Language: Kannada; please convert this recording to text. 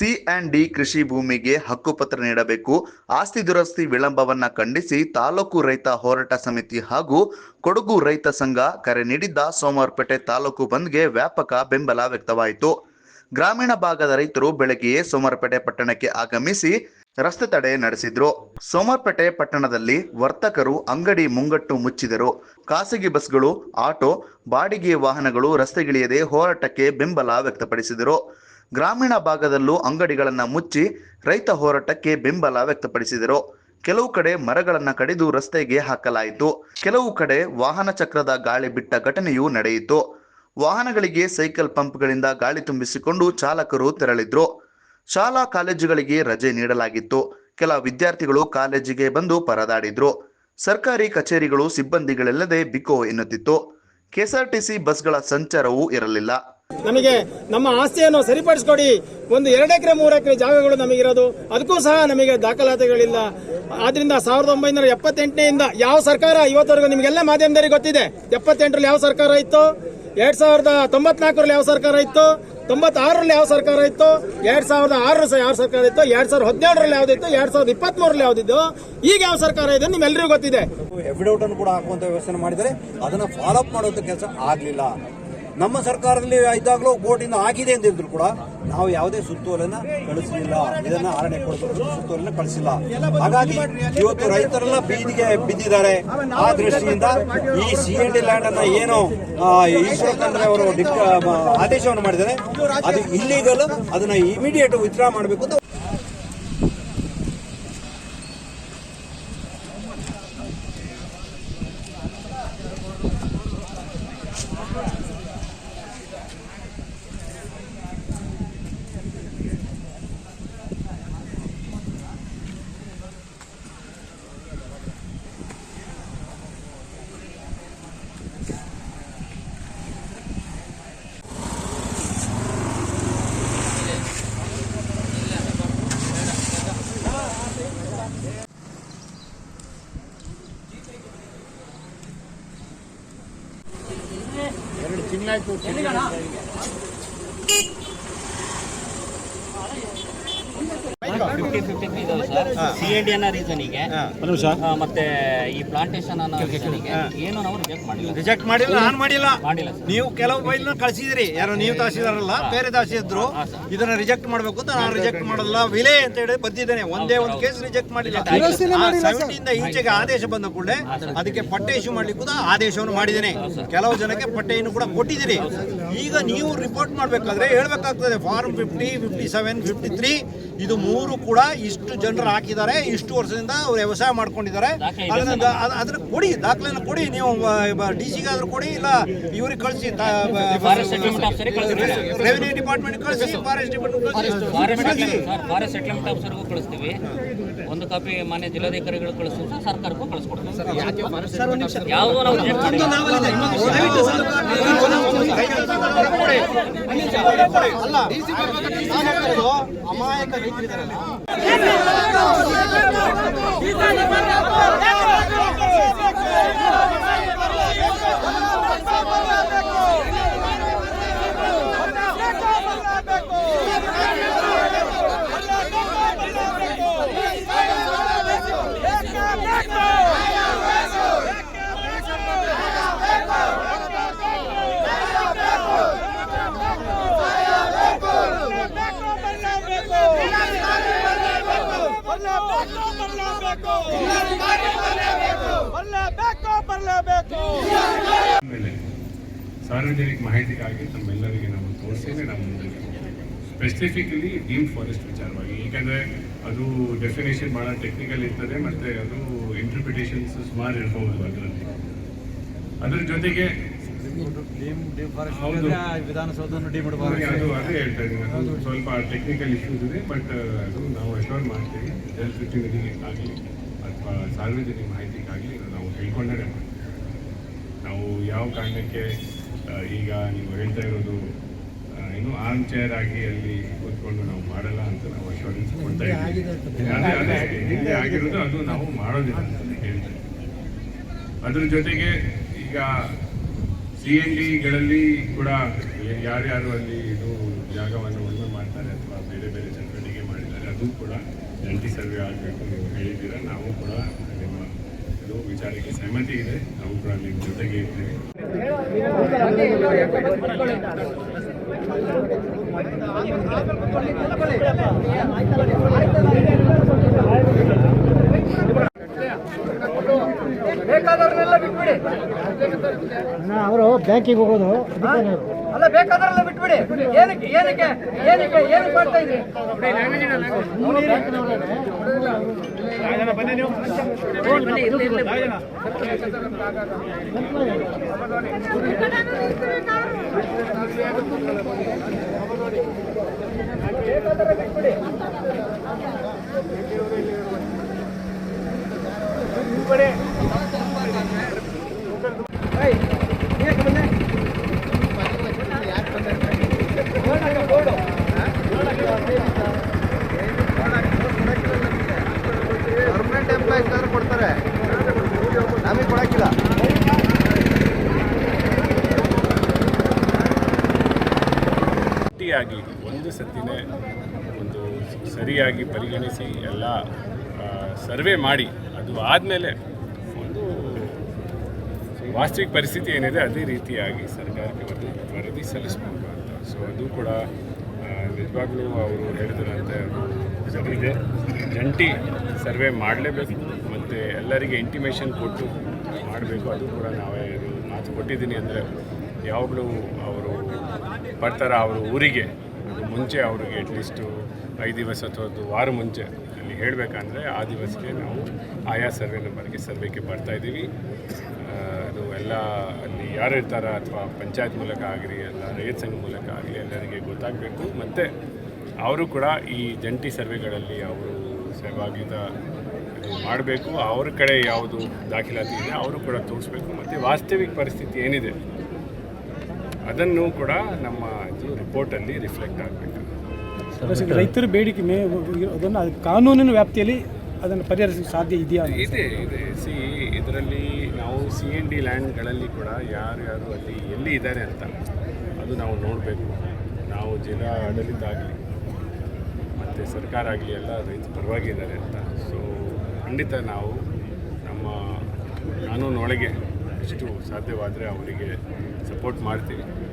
ಸಿ ಆ್ಯಂಡ್ ಡಿ ಕೃಷಿ ಭೂಮಿಗೆ ಹಕ್ಕುಪತ್ರ ನೀಡಬೇಕು. ಆಸ್ತಿ ದುರಸ್ತಿ ವಿಳಂಬವನ್ನ ಖಂಡಿಸಿ ತಾಲೂಕು ರೈತ ಹೋರಾಟ ಸಮಿತಿ ಹಾಗೂ ಕೊಡಗು ರೈತ ಸಂಘ ಕರೆ ನೀಡಿದ್ದ ಸೋಮವಾರಪೇಟೆ ತಾಲೂಕು ಬಂದ್ಗೆ ವ್ಯಾಪಕ ಬೆಂಬಲ ವ್ಯಕ್ತವಾಯಿತು. ಗ್ರಾಮೀಣ ಭಾಗದ ರೈತರು ಬೆಳಗ್ಗೆಯೇ ಸೋಮವಾರಪೇಟೆ ಪಟ್ಟಣಕ್ಕೆ ಆಗಮಿಸಿ ರಸ್ತೆ ತಡೆ ನಡೆಸಿದ್ರು. ಸೋಮವಾರಪೇಟೆ ಪಟ್ಟಣದಲ್ಲಿ ವರ್ತಕರು ಅಂಗಡಿ ಮುಂಗಟ್ಟು ಮುಚ್ಚಿದರು. ಖಾಸಗಿ ಬಸ್ಗಳು, ಆಟೋ, ಬಾಡಿಗೆ ವಾಹನಗಳು ರಸ್ತೆಗಿಳಿಯದೆ ಹೋರಾಟಕ್ಕೆ ಬೆಂಬಲ ವ್ಯಕ್ತಪಡಿಸಿದರು. ಗ್ರಾಮೀಣ ಭಾಗದಲ್ಲೂ ಅಂಗಡಿಗಳನ್ನು ಮುಚ್ಚಿ ರೈತ ಹೋರಾಟಕ್ಕೆ ಬೆಂಬಲ ವ್ಯಕ್ತಪಡಿಸಿದರು. ಕೆಲವು ಕಡೆ ಮರಗಳನ್ನು ಕಡಿದು ರಸ್ತೆಗೆ ಹಾಕಲಾಯಿತು. ಕೆಲವು ಕಡೆ ವಾಹನ ಚಕ್ರದ ಗಾಳಿ ಬಿಟ್ಟ ಘಟನೆಯೂ ನಡೆಯಿತು. ವಾಹನಗಳಿಗೆ ಸೈಕಲ್ ಪಂಪ್ಗಳಿಂದ ಗಾಳಿ ತುಂಬಿಸಿಕೊಂಡು ಚಾಲಕರು ತೆರಳಿದ್ರು. ಶಾಲಾ ಕಾಲೇಜುಗಳಿಗೆ ರಜೆ ನೀಡಲಾಗಿತ್ತು. ಕೆಲ ವಿದ್ಯಾರ್ಥಿಗಳು ಕಾಲೇಜಿಗೆ ಬಂದು ಪರದಾಡಿದ್ರು. ಸರ್ಕಾರಿ ಕಚೇರಿಗಳು ಸಿಬ್ಬಂದಿಗಳಿಲ್ಲದೆ ಬಿಕೋ ಎನ್ನುತ್ತಿತ್ತು. ಕೆಎಸ್ಆರ್ಟಿಸಿ ಬಸ್ಗಳ ಸಂಚಾರವೂ ಇರಲಿಲ್ಲ. ನಮಗೆ ನಮ್ಮ ಆಸ್ತಿಯನ್ನು ಸರಿಪಡಿಸ್ಕೊಡಿ. ಒಂದು ಎರಡು ಎಕರೆ ಮೂರು ಎಕರೆ ಜಾಗಗಳು ನಮಗಿರೋದು. ಅದಕ್ಕೂ ಸಹ ನಮಗೆ ದಾಖಲಾತಿಗಳಿಲ್ಲ. ಆದ್ರಿಂದ ಸಾವಿರದ ಒಂಬೈನೂರ ಎಪ್ಪತ್ತೆಂಟನೆಯಿಂದ ಯಾವ ಸರ್ಕಾರ ಇವತ್ತವರೆಗೂ ನಿಮಗೆಲ್ಲ ಮಾಧ್ಯಮದಲ್ಲಿ ಗೊತ್ತಿದೆ? ಎಪ್ಪತ್ತೆಂಟರಲ್ಲಿ ಯಾವ ಸರ್ಕಾರ ಇತ್ತು? ಎರಡ್ ಸಾವಿರದ ತೊಂಬತ್ನಾಲ್ಕರಲ್ಲಿ ಯಾವ ಸರ್ಕಾರ ಇತ್ತು? ತೊಂಬತ್ತಾರರಲ್ಲಿ ಯಾವ ಸರ್ಕಾರ ಇತ್ತು? ಎರಡ್ ಸಾವಿರದ ಸಹ ಯಾವ ಸರ್ಕಾರ ಇತ್ತು? ಎರಡ್ ಸಾವಿರದ ಹದಿನೇಳರಲ್ಲಿ ಯಾವ್ದಿತ್ತು ಎರಡ್ ಸಾವಿರದ ಇಪ್ಪತ್ಮೂರರಲ್ಲಿ ಯಾವ್ದಿದ್ದು ಈಗ ಯಾವ ಸರ್ಕಾರ ಇದೆ ನಿಮ್ಮೆಲ್ಲರಿಗೂ ಗೊತ್ತಿದೆ. ಎಫಿಡೌಟ್ ಅನ್ನು ಕೂಡ ಹಾಕುವಂತ ವ್ಯವಸ್ಥೆ ಮಾಡಿದರೆ ಅದನ್ನ ಫಾಲೋಅಪ್ ಮಾಡುವಂತ ಕೆಲಸ ಆಗ್ಲಿಲ್ಲ. ನಮ್ಮ ಸರ್ಕಾರದಲ್ಲಿ ಇದ್ದಾಗಲೂ ಬೋರ್ಡಿಂದ ಆಗಿದೆ ಅಂತ ಹೇಳಿದ್ರು ಕೂಡ ನಾವು ಯಾವುದೇ ಸುತ್ತೋಲನ್ನ ಕಳಿಸಲಿಲ್ಲ ಇದನ್ನ ಆರಣೆ ಕೊಡಬೇಕು ಸುತ್ತೋಲನ ಕಳಿಸಿಲ್ಲ. ಹಾಗಾಗಿ ಇವತ್ತು ರೈತರೆಲ್ಲ ಬೀದಿಗೆ ಬಿದ್ದಿದ್ದಾರೆ. ಆ ದೃಷ್ಟಿಯಿಂದ ಈ ಸಿ ಎನ್ ಡಿ ಲ್ಯಾಂಡ್ ಅನ್ನ ಏನು ಈಶ್ವರ ಖಂಡ್ರೆ ಅವರು ಆದೇಶವನ್ನು ಮಾಡಿದ್ದಾರೆ. ಅದು ಇಲ್ಲಿಗಲ್ ಅದನ್ನ ಇಮಿಡಿಯೇಟ್ ವಿತ್ಡ್ರಾ ಮಾಡಬೇಕು ಅಂತ ಫಿಫ್ಟಿ ಫಿಫ್ಟಿ ಇದಾವೆ ಸರ್. ಸಿ ಎ ಡಿ ಅನ್ನೋ ರೀಸನಿಗೆ ಮತ್ತೆ ಈ ಪ್ಲಾಂಟೇಶನ್ ಅನ್ನೋ ರೀಸನಿಗೆ ಏನು ನಾವು ರಿಜೆಕ್ಟ್ ಮಾಡಿಲ್ಲ. ರಿಜೆಕ್ಟ್ ಮಾಡಿಲ್ಲ ನಾನು ಮಾಡಿಲ್ಲ. ಮಾಡಿಲ್ಲ ಸರ್. ನೀವು ಕೆಲವು ಫೈಲ್ ಕಳಿಸಿದಿರಿ ಯಾರೋ ನೀವು ತಹಸೀಲ್ದಾರಲ್ಲ ಬೇರೆ ತಹಸೀಲ್ದಾರು ಇದನ್ನ ರಿಜೆಕ್ಟ್ ಮಾಡಬೇಕು ಅಂತ ನಾನು ರಿಜೆಕ್ಟ್ ಮಾಡಲ್ಲ. ವಿಲೆ ಅಂತ ಹೇಳಿ ಬಂದಿದ್ದೇನೆ. ಒಂದೇ ಒಂದು ಕೇಸ್ ರಿಜೆಕ್ಟ್ ಮಾಡಿಲ್ಲ. ಸೆವೆಂಟಿಯಿಂದ ಈಚೆಗೆ ಆದೇಶ ಬಂದ ಕೂಡಲೇ ಅದಕ್ಕೆ ಪಟ್ಟೆ ಇಶ್ಯೂ ಮಾಡ್ಲಿಕ್ಕೂ ಕೂಡ ಆದೇಶವನ್ನು ಮಾಡಿದ್ದೇನೆ. ಕೆಲವು ಜನಕ್ಕೆ ಪಟ್ಟೆಯನ್ನು ಕೂಡ ಕೊಟ್ಟಿದ್ದೀರಿ. ಈಗ ನೀವು ರಿಪೋರ್ಟ್ ಮಾಡಬೇಕಾದ್ರೆ ಹೇಳ್ಬೇಕಾಗ್ತದೆ form fifty fifty seven fifty three ಇದು ಮೂರು ಕೂಡ ಇಷ್ಟು ಜನರು ಹಾಕಿದ್ದಾರೆ ಇಷ್ಟು ವರ್ಷದಿಂದ ಅವ್ರು ವ್ಯವಸಾಯ ಮಾಡ್ಕೊಂಡಿದ್ದಾರೆ. ಅದನ್ನ ಅದನ್ನ ಕೊಡಿ ದಾಖಲೆನ ಕೊಡಿ ನೀವು ಡಿ ಸಿಗಾದ್ರೂ ಕೊಡಿ ಇಲ್ಲ ಇವ್ರಿಗೆ ಕಳಿಸಿ ಫಾರೆಸ್ಟ್ ಸೆಟ್ಲ್ಮೆಂಟ್ ಆಫೀಸರಿಗೆ ಕಳಿಸ್ತೀವಿ ರೆವಿನ್ಯೂ ಡಿಪಾರ್ಟ್ಮೆಂಟ್ ಕಳಿಸಿ ಫಾರೆಸ್ಟ್ ಡಿಪಾರ್ಟ್ಮೆಂಟ್ ಫಾರೆಸ್ಟ್ ಕಳಿಸಿ. ಸರ್ ಫಾರೆಸ್ಟ್ ಸೆಟ್ಲ್ಮೆಂಟ್ ಆಫೀಸರ್ಗೂ ಕಳಿಸ್ತೀವಿ. ಒಂದು ಕಾಪಿ ಮಾನ್ಯ ಜಿಲ್ಲಾಧಿಕಾರಿಗಳು ಕಳಿಸ್ತೀವಿ ಸರ್ ಸರ್ಕಾರಕ್ಕೂ ಕಳಿಸ್ಕೊಡ್ತೀವಿ. ಯಾವುದೋ ನಾವು reject ಮಾಡಿಲ್ಲ. ಅಮಾಯಕ ರೈತರಿದ್ದಾರಲ್ಲ ಮೇಲೆ ಸಾರ್ವಜನಿಕ ಮಾಹಿತಿಗಾಗಿ ನಮ್ಮೆಲ್ಲರಿಗೆ ನಾವು ತೋರಿಸೇನೆ ನಾವು ಸ್ಪೆಸಿಫಿಕಲಿ ಡೀಮ್ ಫಾರೆಸ್ಟ್ ವಿಚಾರವಾಗಿ. ಏಕೆಂದರೆ ಅದು ಡೆಫಿನೇಷನ್ ಭಾಳ ಟೆಕ್ನಿಕಲ್ ಇರ್ತದೆ, ಮತ್ತು ಅದು ಇಂಟರ್ಪ್ರಿಟೇಷನ್ಸ್ ಸುಮಾರು ಇರ್ಬೋದು ಅದರಲ್ಲಿ. ಅದ್ರ ಜೊತೆಗೆ ವಿಧಾನಸೌಧವನ್ನು ಡಿ ನೋಡಿ, ಅದು ಹೇಳ್ತಾ ಇದ್ದೀನಿ. ಸ್ವಲ್ಪ ಟೆಕ್ನಿಕಲ್ ಇಶ್ಯೂಸ್ ಇದೆ ಬಟ್ ಅದು ನಾವು ಅಶ್ಯೂರ್ ಮಾಡ್ತೀವಿ. ಜನಪ್ರತಿನಿಧಿಗೆ ಆಗಲಿ ಅಥವಾ ಸಾರ್ವಜನಿಕ ಮಾಹಿತಿಗಾಗಲಿ ನಾವು ಹೇಳ್ಕೊಂಡೇ ಮಾಡ್ತೀವಿ. ನಾವು ಯಾವ ಕಾರಣಕ್ಕೆ ಈಗ ನೀವು ಹೇಳ್ತಾ ಇರೋದು ಏನು ಆರ್ಮ್ ಚೇರ್ ಆಗಿ ಅಲ್ಲಿ ಕೂತ್ಕೊಂಡು ನಾವು ಮಾಡಲ್ಲ ಅಂತ ನಾವು ಅಶ್ಯೂರೆನ್ಸ್ ಕೊಡ್ತಾ ಇದ್ದೀವಿ. ಆಗಿರೋದು ಅದು. ನಾವು ಮಾಡೋದಿಲ್ಲ ಅಂತ ಹೇಳ್ತಾರೆ. ಅದ್ರ ಜೊತೆಗೆ ಈಗ ಸಿ ಎನ್ ಡಿಗಳಲ್ಲಿ ಕೂಡ ಯಾರ್ಯಾರು ಅಲ್ಲಿ ಇದು ಜಾಗವನ್ನು ಉಳುಮೆ ಮಾಡ್ತಾರೆ ಅಥವಾ ಬೇರೆ ಬೇರೆ ಚಟುವಟಿಕೆ ಮಾಡಿದ್ದಾರೆ, ಅದು ಕೂಡ ಜಂಟಿ ಸರ್ವೆ ಆಗಬೇಕು ನೀವು ಹೇಳಿದ್ದೀರಾ? ನಾವು ಕೂಡ ನಿಮ್ಮ ಇದು ವಿಚಾರಕ್ಕೆ ಸಹಮತಿ ಇದೆ. ನಾವು ಕೂಡ ನಿಮ್ಮ ಜೊತೆಗೆ ಇರ್ತೀವಿ ಬ್ಯಾಂಕಿಗೆ ಹೋಗೋದು? ಅಲ್ಲ ಬೇಕಾದ್ರಲ್ಲ ಬಿಟ್ಬಿಡಿ. ಏನಕ್ಕೆ ಏನಕ್ಕೆ ಏನಕ್ಕೆ ಏನಕ್ಕೆ ಮಾಡ್ತಾ ಇದ್ರಿ ಪರ್ಮನೆಂಟ್ ಒಂದು ಒಂದು ಸರಿಯಾಗಿ ಪರಿಗಣಿಸಿ ಎಲ್ಲ ಸರ್ವೆ ಮಾಡಿ, ಅದು ಆದಮೇಲೆ ಒಂದು ವಾಸ್ತವಿಕ ಪರಿಸ್ಥಿತಿ ಏನಿದೆ, ಅದೇ ರೀತಿಯಾಗಿ ಸರ್ಕಾರಕ್ಕೆ ವರದಿ ವರದಿ ಸಲ್ಲಿಸಬೇಕು ಅಂತ. ಸೊ ಅದು ಕೂಡ ನಿಜವಾಗ್ಲೂ ಅವರು ಹೇಳಿದ್ರಂತೆ ಇದೆ ಜಂಟಿ ಸರ್ವೆ ಮಾಡಲೇಬೇಕು, ಮತ್ತು ಎಲ್ಲರಿಗೆ ಇಂಟಿಮೇಷನ್ ಕೊಟ್ಟು ಮಾಡಬೇಕು. ಅದು ಕೂಡ ನಾವೇ ಮಾತು ಕೊಟ್ಟಿದ್ದೀನಿ ಅಂದರೆ ಯಾವಾಗಲೂ ಅವರು ಬರ್ತಾರ ಅವರು ಊರಿಗೆ ಮುಂಚೆ ಅವ್ರಿಗೆ ಅಟ್ಲೀಸ್ಟು ಐದು ದಿವಸ ಅಥವಾ ವಾರ ಮುಂಚೆ ಅಲ್ಲಿ ಹೇಳಬೇಕಂದ್ರೆ ಆ ದಿವಸಕ್ಕೆ ನಾವು ಆಯಾ ಸರ್ವೆ ನಂಬರ್ಗೆ ಸರ್ವೆಗೆ ಬರ್ತಾಯಿದ್ದೀವಿ ಅದು ಎಲ್ಲ ಅಲ್ಲಿ ಯಾರು ಇರ್ತಾರ ಅಥವಾ ಪಂಚಾಯತ್ ಮೂಲಕ ಆಗಲಿ ಎಲ್ಲ ರೈತ ಸಂಘ ಮೂಲಕ ಆಗಲಿ ಎಲ್ಲರಿಗೆ ಗೊತ್ತಾಗಬೇಕು. ಮತ್ತು ಅವರು ಕೂಡ ಈ ಜಂಟಿ ಸರ್ವೆಗಳಲ್ಲಿ ಅವರು ಸಹಭಾಗಿತ ಮಾಡಬೇಕು. ಅವ್ರ ಕಡೆ ಯಾವುದು ದಾಖಲಾತಿ ಇದೆ, ಅವರು ಕೂಡ ತೋರಿಸ್ಬೇಕು. ಮತ್ತು ವಾಸ್ತವಿಕ ಪರಿಸ್ಥಿತಿ ಏನಿದೆ ಅದನ್ನು ಕೂಡ ನಮ್ಮ ಇದು ರಿಪೋರ್ಟಲ್ಲಿ ರಿಫ್ಲೆಕ್ಟ್ ಆಗಬೇಕು. ರೈತರ ಬೇಡಿಕೆ ಮೇ ಅದನ್ನು ಅದು ಕಾನೂನಿನ ವ್ಯಾಪ್ತಿಯಲ್ಲಿ ಅದನ್ನು ಪರಿಹರಿಸಲು ಸಾಧ್ಯ ಇದೆಯಾ. ಇದೆ ಇದೆ. ಸಿ ಇದರಲ್ಲಿ ನಾವು ಸಿ ಎನ್ ಡಿ ಲ್ಯಾಂಡ್ಗಳಲ್ಲಿ ಕೂಡ ಯಾರು ಯಾರು ಅಲ್ಲಿ ಎಲ್ಲಿ ಇದ್ದಾರೆ ಅಂತ ಅದು ನಾವು ನೋಡಬೇಕು. ನಾವು ಜಿಲ್ಲಾ ಆಡಳಿತ ಆಗಲಿ ಮತ್ತು ಸರ್ಕಾರ ಆಗಲಿ ಎಲ್ಲ ರೈತ ಪರವಾಗಿ ಇದ್ದಾರೆ ಅಂತ. ಸೊ ಖಂಡಿತ ನಾವು ನಮ್ಮ ಕಾನೂನೊಳಗೆ ಎಷ್ಟು ಸಾಧ್ಯವಾದರೆ ಅವರಿಗೆ ಸಪೋರ್ಟ್ ಮಾಡ್ತೀವಿ.